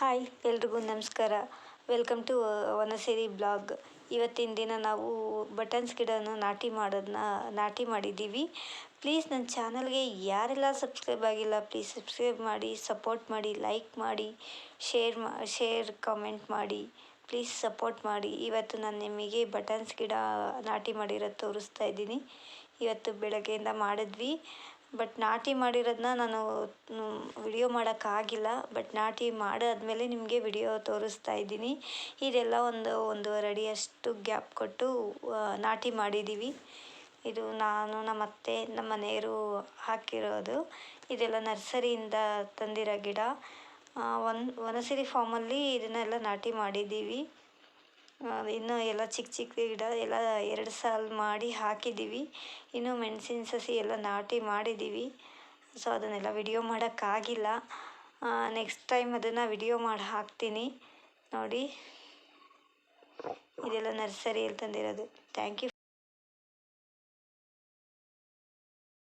Hi, ಎಲ್ರಿಗೂ ನಮಸ್ಕಾರ. Welcome to Vanasiri blog. ಇವತ್ತಿನ ದಿನ ನಾವು ಬಟನ್ಸ್ ಗಿಡನ ನಾಟಿ ಮಾಡೋದನ್ನ ನಾಟಿ ಮಾಡಿದ್ದೀವಿ. ಪ್ಲೀಸ್ ನನ್ನ ಚಾನಲ್ಗೆ ಯಾರೆಲ್ಲ ಸಬ್ಸ್ಕ್ರೈಬ್ ಆಗಿಲ್ಲ, ಪ್ಲೀಸ್ ಸಬ್ಸ್ಕ್ರೈಬ್ ಮಾಡಿ, ಸಪೋರ್ಟ್ ಮಾಡಿ, ಲೈಕ್ ಮಾಡಿ, ಶೇರ್ ಮಾ, ಶೇರ್, ಕಾಮೆಂಟ್ ಮಾಡಿ, ಪ್ಲೀಸ್ ಸಪೋರ್ಟ್ ಮಾಡಿ. ಇವತ್ತು ನಾನು ನಿಮಗೆ ಬಟನ್ಸ್ ಗಿಡ ನಾಟಿ ಮಾಡಿರೋದು ತೋರಿಸ್ತಾ ಇದ್ದೀನಿ. ಇವತ್ತು ಬೆಳಗ್ಗೆಯಿಂದ ಮಾಡಿದ್ವಿ. ಬಟ್ ನಾಟಿ ಮಾಡಿರೋದನ್ನ ನಾನು ವಿಡಿಯೋ ಮಾಡೋಕ್ಕಾಗಿಲ್ಲ. ಬಟ್ ನಾಟಿ ಮಾಡಾದ್ಮೇಲೆ ನಿಮಗೆ ವಿಡಿಯೋ ತೋರಿಸ್ತಾ ಇದ್ದೀನಿ. ಇದೆಲ್ಲ ಒಂದು ಒಂದೂವರೆ ಅಡಿಯಷ್ಟು ಗ್ಯಾಪ್ ಕೊಟ್ಟು ನಾಟಿ ಮಾಡಿದ್ದೀವಿ ಇದು ನಾನು, ನಮ್ಮ ಅತ್ತೆ, ನಮ್ಮ ಮನೆಯವರು ಹಾಕಿರೋದು. ಇದೆಲ್ಲ ನರ್ಸರಿಯಿಂದ ತಂದಿರೋ ಗಿಡ. ಒನ್, ವನಸಿರಿ ಫಾರ್ಮಲ್ಲಿ ಇದನ್ನೆಲ್ಲ ನಾಟಿ ಮಾಡಿದ್ದೀವಿ ಇನ್ನು ಎಲ್ಲ ಚಿಕ್ಕ ಚಿಕ್ಕ ಗಿಡ ಎಲ್ಲ ಎರಡು ಸಾಲು ಮಾಡಿ ಹಾಕಿದ್ದೀವಿ. ಇನ್ನು ಮೆಣಸಿನ ಸಸಿ ಎಲ್ಲ ನಾಟಿ ಮಾಡಿದ್ದೀವಿ. ಸೊ ಅದನ್ನೆಲ್ಲ ವಿಡಿಯೋ ಮಾಡೋಕ್ಕಾಗಿಲ್ಲ. ನೆಕ್ಸ್ಟ್ ಟೈಮ್ ಅದನ್ನು ವಿಡಿಯೋ ಮಾಡಿ ಹಾಕ್ತೀನಿ. ನೋಡಿ. ಇದೆಲ್ಲ ನರ್ಸರಿಯಲ್ಲಿ ತಂದಿರೋದು. Thank you